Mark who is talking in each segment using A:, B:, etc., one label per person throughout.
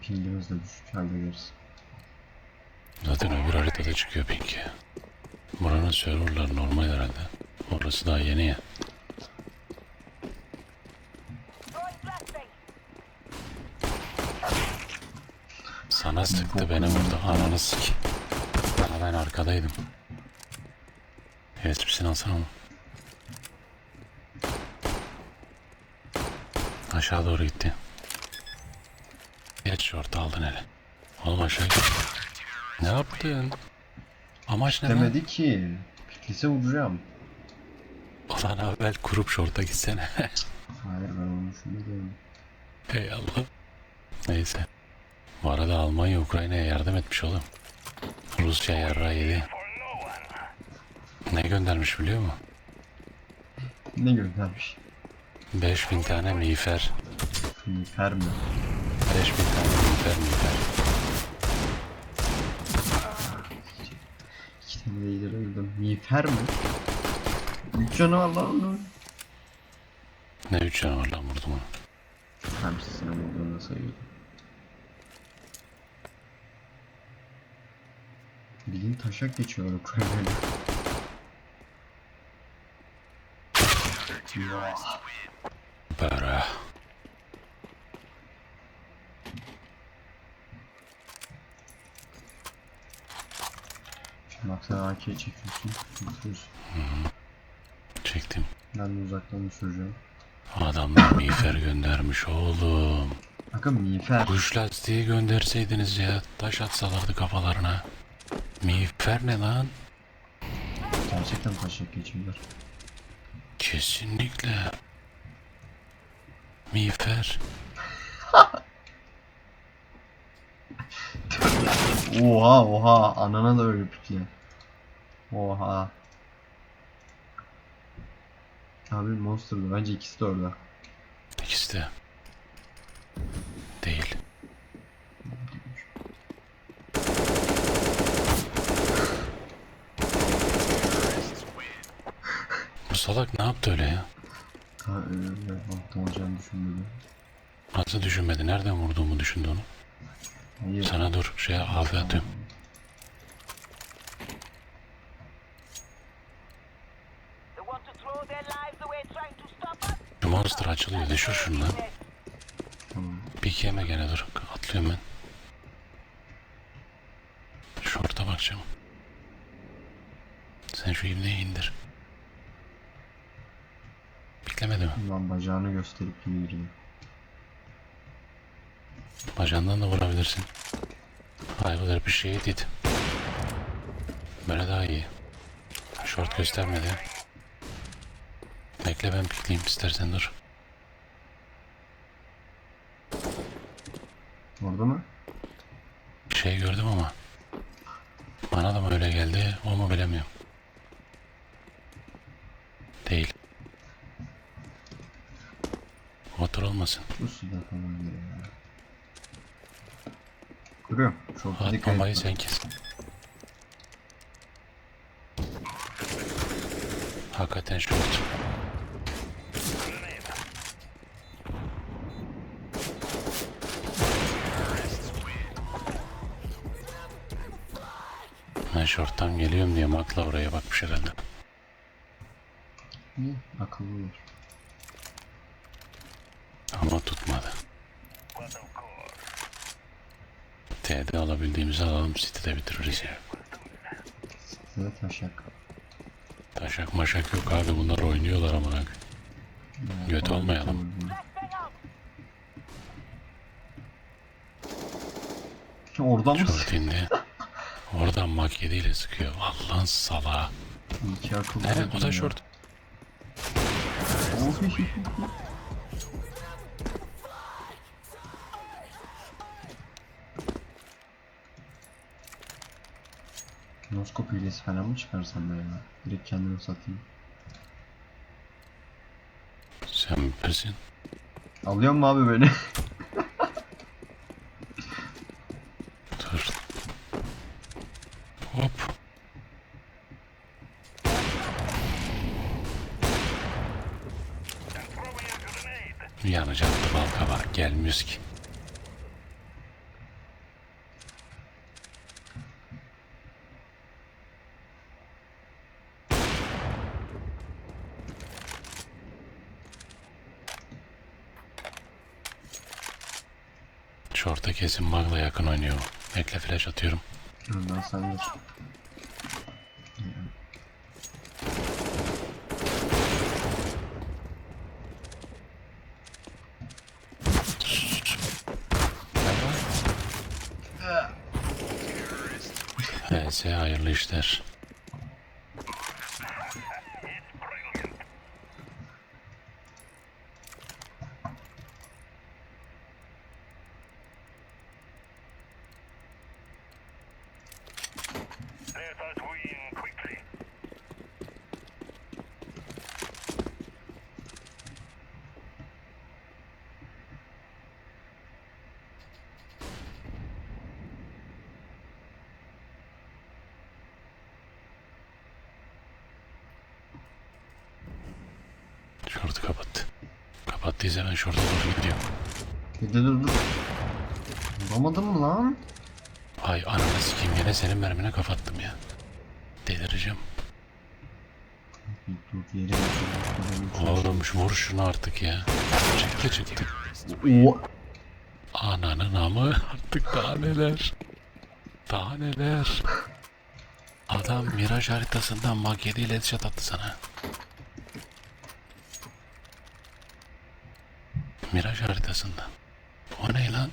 A: Pingimiz de düşük hallederiz.
B: Zaten öbür haritada çıkıyor pink ya. Buranın serverları normal herhalde. Orası daha yeni ya. Sana sıktı beni vurdu. Ananı sik. Daha ben arkadaydım. Evet misin alsana onu. Aşağı doğru gitti. Şortu aldın hele. Oğlum aşağı. Ne yaptın? Amaç ne lan?
A: Demedi ki. Piklise vuracağım.
B: Ulan evvel kurup şorta gitsene.
A: Hayır ben onu düşünmedim.
B: Ey Allah. Neyse. Bu arada Almanya Ukrayna'ya yardım etmiş oğlum. Rusya yarrağı yedi. Ne göndermiş biliyor musun?
A: Ne göndermiş?
B: 5000 tane miğfer.
A: Miğfer mi?
B: 5000 tane miğfer miğfer.
A: İki tane de ileri öldüm. Miğfer mi? Üç canı var lan onun.
B: Ne üç canavar lan vurdum onu.
A: Hamsisine vurduğunda sayıyordum. Bilin taşak geçiyorlar Ukrayna'yla. Ya.
B: Böyle.
A: Şimdi bak sen AK'ye çekiyorsun.
B: Çektim.
A: Ben de uzaktan düşüreceğim.
B: Adamlar miğfer göndermiş oğlum.
A: Bakın miğfer.
B: Kuş lastiği gönderseydiniz ya. Taş atsalardı kafalarına. Miğfer ne lan?
A: Gerçekten taşak geçiyorlar.
B: Kesinlikle. Miğfer.
A: Oha oha anana da öyle pikle. Oha. Abi Monster'dı bence ikisi de orada.
B: İkisi de. Değil. Bu salak ne yaptı öyle ya?
A: Ha öyle alttan olacağını düşünmedim.
B: Nasıl düşünmedi? Nereden vurduğumu düşündü onu.
A: Hayır.
B: Sana dur şey AF atıyorum. Monster açılıyor. Düşür şunu lan. Yeme gene dur. Atlıyorum ben. Şorta bakacağım. Sen şu ibneyi indir. Beklemedi mi?
A: Ulan bacağını gösterip girdi.
B: Bacağından da vurabilirsin. Hayvanlar bir şey dit. Böyle daha iyi. Short göstermedi. Bekle ben pikleyeyim istersen dur.
A: Orada mı?
B: Bir şey gördüm ama. Bana da mı öyle geldi o mu bilemiyorum. Değil. Motor olmasın.
A: Bu suda diyor ya. Kuruyorum. Çok
B: Atmamayı
A: et.
B: sen kes. Hakikaten short. Short'tan geliyorum diye makla oraya bakmış herhalde.
A: İyi, akıllılar.
B: Ama tutmadı. T'de alabildiğimizi alalım City'de bitiririz ya.
A: Size taşak.
B: Taşak maşak yok abi bunlar oynuyorlar koyayım.
A: Ya,
B: Göt olmayalım.
A: Oradan mı?
B: Short indi. Oradan mak ile sıkıyor. Allah'ın salağı.
A: İki akıllı.
B: Evet o da short.
A: Noskop hilesi falan mı çıkarsam ben ya? Direkt kendimi satayım.
B: Sen bilirsin.
A: Alıyor mu abi beni?
B: Gelmiyoruz ki. Short'a kesin Magla yakın oynuyor. Ekle flash atıyorum.
A: Ondan sen de.
B: Neyse hayırlı işler. Kapattıysa ben şorta doğru
A: de dur dur. Vuramadın mı lan?
B: Ay ananı sikeyim gene senin mermine kapattım ya. Delireceğim.
A: Dur.
B: Oğlum vur şunu artık ya. Çıktı çıktı. Ananın amı artık daha neler. Daha neler. Adam Miraj haritasından Mach 7 ile headshot attı sana. Miraj haritasından. O ne lan?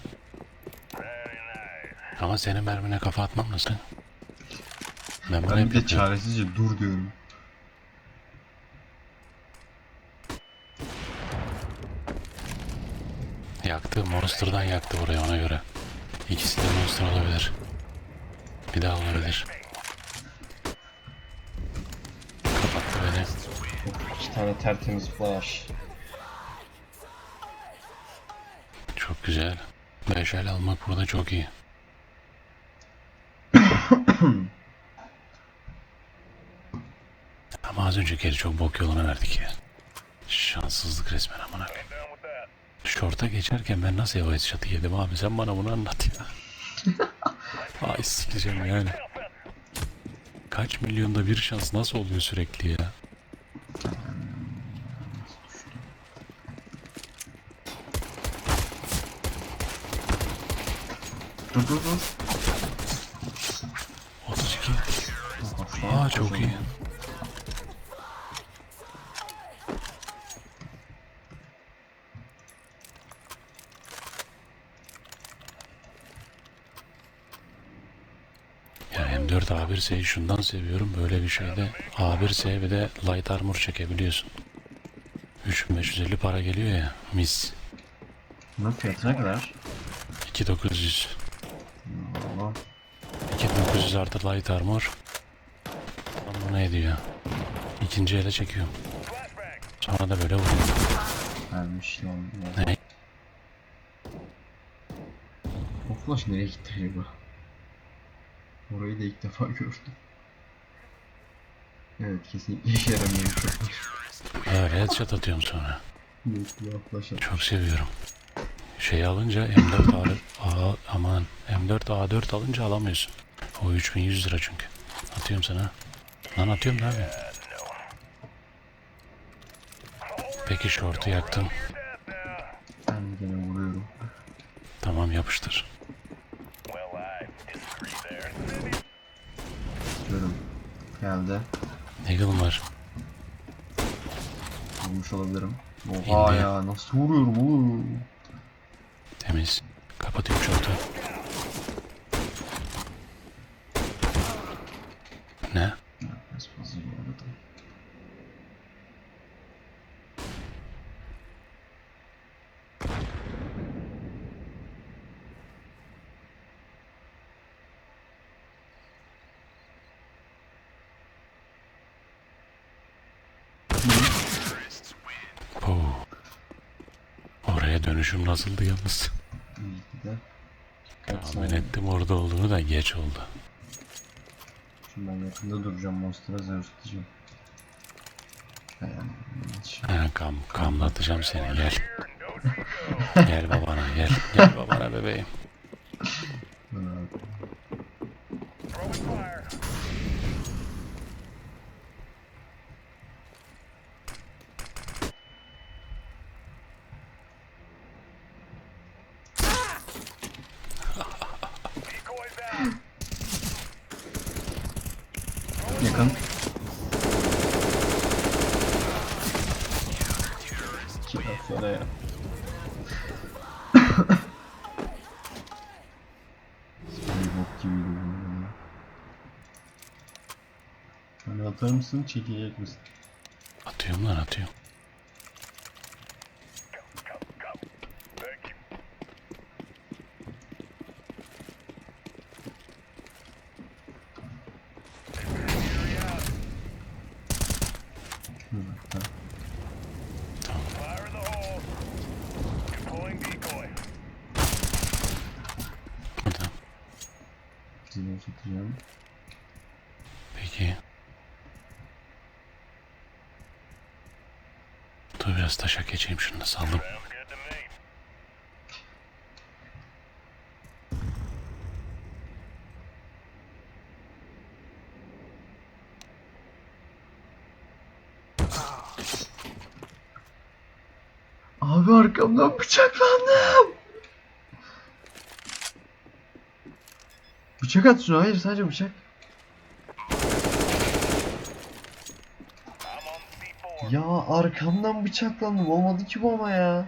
B: Ama senin mermine kafa atmam nasıl? Ben bunu
A: Ben bir de çaresizce dur diyorum.
B: Yaktı. Monster'dan yaktı burayı ona göre. İkisi de Monster olabilir. Bir daha olabilir. Kapattı beni.
A: İki tane tertemiz flash.
B: Çok güzel. Beş el almak burada çok iyi. Ama az önceki yeri çok bok yoluna verdik ya. Şanssızlık resmen
C: with that.
B: Şorta geçerken ben nasıl eva çatı yedim abi sen bana bunu anlat ya. Ay sikeceğim yani. Kaç milyonda bir şans nasıl oluyor sürekli ya?
A: Dur dur dur.
B: 32.
A: Aslan
B: Aa çok iyi. Ya M4 A1S'yi şundan seviyorum böyle bir şeyde A1S bir de light armor çekebiliyorsun. 3550 para geliyor ya mis.
A: Bunun fiyatı ne kadar?
B: 2900.
A: Allah.
B: 2900 artı light armor. Tam bu ne ediyor? İkinci ele çekiyorum. Sonra da böyle vuruyor.
A: Vermiş lan.
B: Ne?
A: O flash nereye gitti acaba? Orayı da ilk defa gördüm. Evet kesinlikle işe yaramıyor.
B: Öyle headshot atıyorum sonra. Çok seviyorum. Şey alınca M4 A, A aman M4 A4 alınca alamıyorsun. O 3100 lira çünkü. Atıyorum sana. Lan atıyorum ne yapayım? Peki şortu yaktım.
A: Ben gene vuruyorum.
B: Tamam yapıştır.
A: Diyorum. Geldi.
B: Eagle var.
A: Vurmuş olabilirim. Oha
B: İndi.
A: ya nasıl vuruyorum oğlum?
B: Temiz. Kapatıyorum şortu. Ne?
A: Biraz fazla yolladım.
B: Oo. Oraya dönüşüm nasıldı yalnız?
A: İyi
B: Tahmin ettim orada olduğunu da geç oldu.
A: Şimdi ben yakında duracağım Monster'a hiç-
B: Ha, kam, kamlatacağım seni gel. Gel babana gel. Gel babana bebeğim.
A: Yakın. Kim bu ya. Hani atar mısın, çekecek misin?
B: Atıyorum lan atıyorum.
A: Zile tutacağım.
B: Peki. Dur biraz taşak geçeyim şunu da saldım.
A: Abi arkamdan bıçaklandım. Bıçak at şuna. Hayır sadece bıçak.
C: I'm on C4.
A: Ya arkamdan bıçaklandım. Olmadı ki bu ama ya.